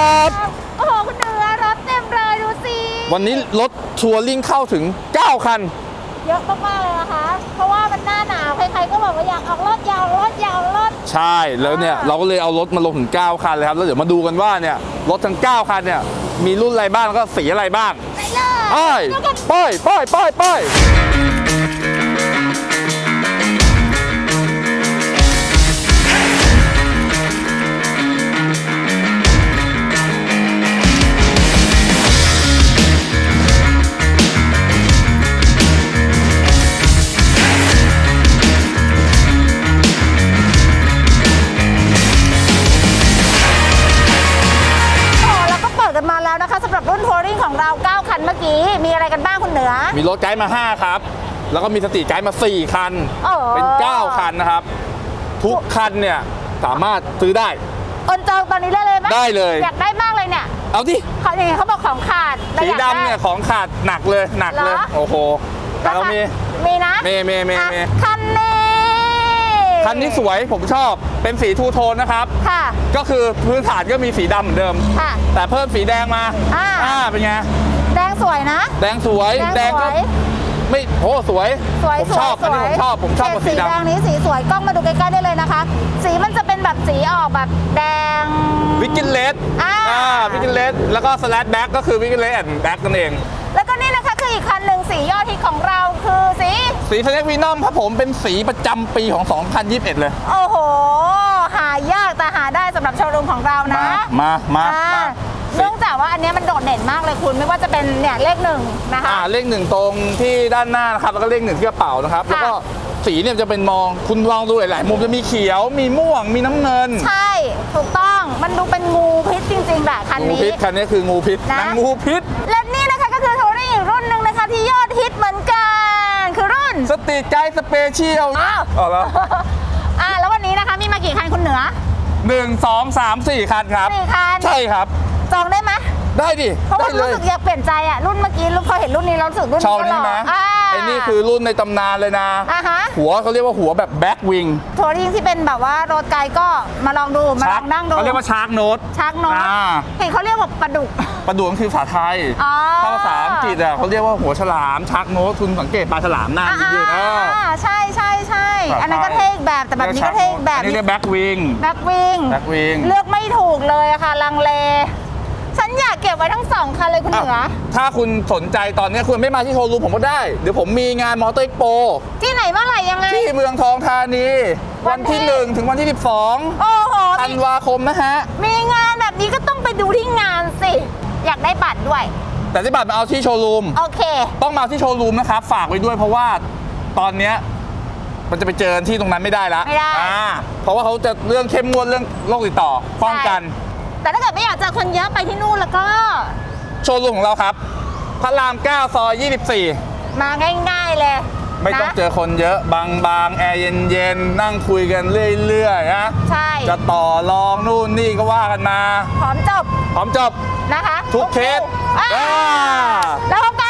ครับโอ้โห คุณเหนือรถเต็มเลยดูสิวันนี้รถทัวริ่งเข้าถึง 9 คัน เยอะมากๆเลยนะคะ เพราะว่ามันหน้าหนาว ใครๆก็บอกว่าอยากออกรถอยากออกรถอยากออกรถ ใช่แล้วเนี่ยอ่าเราก็เลยเอารถมาลงถึง 9 คันเลยครับ แล้วเดี๋ยวมาดูกันว่าเนี่ย รถทั้ง 9 คันเนี่ย มีรุ่นอะไรบ้างแล้วก็สีอะไรบ้าง ไปเลย ไปดูกัน ไปไปไปไป แล้วนะคะสำหรับรุ่นทัวริงของเรา 9 คันเมื่อกี้ มีอะไรกันบ้างคุณเหนือ มีรถไกด์มา 5 ครับ แล้วก็มีสตรีทไกด์มา 4 คันโอ้เป็น 9 คันนะครับ ทุกคันเนี่ยสามารถซื้อได้โอนจองตอนนี้ได้เลยไหมได้เลย อยากได้มากเลยเนี่ยเอาดิเขาอย่างเขาบอกของขาดแต่สีอยากไดำเนี่ยของขาดหนักเลยหนักเลยเหรอโอ้โหแต่เรามี มีนะมีมีมีอะมีคันนี้ คันนี้สวยผมชอบเป็นสีทูโทนนะครับ ค่ะ ก็คือพื้นฐานก็มีสีดำเหมือนเดิม ค่ะ แต่เพิ่มสีแดงมาอ่า เป็นไง แดงสวยนะ แดงสวยแดงก็สวย ไม่โอ้สวย สวยผมสวยชอบสอันวนี้ยผมชอบผมชอบกับแต่สีสีแดงดำนี้สีสวยกล้องมาดูใกล้ๆได้เลยนะคะ สีมันจะเป็นแบบสีออกแบบแดง วิกกินเลสอ่า วิกกินเลสแล้วก็สแลดแบ็กก็คือวิกกินเลสแอนด์แบ็กนั่นเอง แล้วก็นี่นะคะคืออีกคันหนึ่ง สียอดฮิตของเราคือสีสีสแน็ควีนอมครับผมเป็นสีประจำปีของ 2021 เลย โอ้โห หายากแต่หาได้สำหรับโชว์รูมของเรานะมามาอ่ามาเนื่องจากว่าอันเนี้ยมันโดดเด่นมากเลยคุณไม่ว่าจะเป็นเนี่ยเลขหนึ่งนะคะ อ่าเลขหนึ่งตรงที่ด้านหน้านะครับแล้วก็เลขหนึ่งที่กระเป๋านะครับ ค่ะ แล้วก็สีเนี่ยจะเป็นมองคุณลองดูหลาย ๆ มุมจะมีเขียว มีม่วงมีน้ำเงินใช่ ถูกต้องมันดูเป็นงูพิษจริงๆแหละคันงูนี้ พิษคันนี้คืองูพิษนะ นางงูพิษ และนี่นะคะก็คือทัวริงอีกรุ่นหนึ่งนะคะที่ยอดฮิตเหมือนกัน คือรุ่นสตรีทไกด์สเปเชียลอ้าวอ๋อแล้วอ่าแล้ววันนี้นะคะมีมากี่คันคุณเหนือหนึ่งสองสามสี่คันครับ สี่คันใช่ครับ จองได้ไหมได้ดิเพราะได้ว่าเลรู้ยสึกอยากเปลี่ยนใจอะรุ่นเมื่อกี้รุ่นพอเห็นรุ่นนี้เรารู้สึกรุ่นชาวก็นี้หล่นะอ่า ไอ้นี่คือรุ่นในตำนานเลยนะ อ่าฮะ หัวเขาเรียกว่าหัวแบบแบ็กวิงทัวริงที่เป็นแบบว่ารถไกลก็มาลองดูมาลองนั่งดูเขาเรียกว่าชาร์กโน t ชักโน้ตอ่า เห็นเขาเรียกว่าปลาดุก ประดูกคือภาษาไทย อ๋อถ้าภาษาอัง กฤษอะเขาเรียกว่าหัวฉลามชักโนตคุณสังเกตปลาฉลามหน้าอ่ายืดๆเออ ใช่ใช่ใช่ภาษาอันนั้นก็ไทยเท่อีกแบบแต่แบบนี้ก็เท่อีกแบบอันนี้เรียกแบ็กวิงแบ็ควิง แบ็กวิง เลือกไม่ถูกเลยอะค่ะลังเล ฉันอยากเก็บไว้ทั้งสองคันเลยคุณเหนือ ถ้าคุณสนใจตอนนี้คุณไม่มาที่โชว์รูมผมก็ได้ เดี๋ยวผมมีงานมอเตอร์เอ็กโปที่ไหนเมื่อไหร่ยังไง ที่เมืองทองธานี วัวันนที่ที่ 1 ถึงวันที่ 12โอ้โหธันวาคมนะฮะ มีงานแบบนี้ก็ต้องไปดูที่งานสิ อยากได้บัตรด้วย แต่ที่บัตรมาเอาที่โชว์รูม โอเค ต้องมาที่โชว์รูมนะครับฝากไว้ด้วยเพราะว่าตอนเนี้ยมันจะไปเจอที่ตรงนั้นไม่ได้ละไม่ได้ อ่าเพราะว่าเขาจะเรื่องเข้มงวดเรื่องโรคติดต่อป้องกัน แต่ถ้าเกิดไม่อยากเจอคนเยอะไปที่นู่นแล้วก็ โชว์รูมของเราครับ พระราม 9 ซอย 24 มาง่ายๆเลยไม่ต้องนะเจอคนเยอะ บางๆแอร์เย็น ๆ นั่งคุยกันเรื่อย ๆ นะ ใช่ จะต่อรองนู่นนี่ก็ว่ากันมา พร้อมจบ พร้อมจบนะคะทุกเคสอ่าอ่าแล้วพบกันนะบ๊ายบาย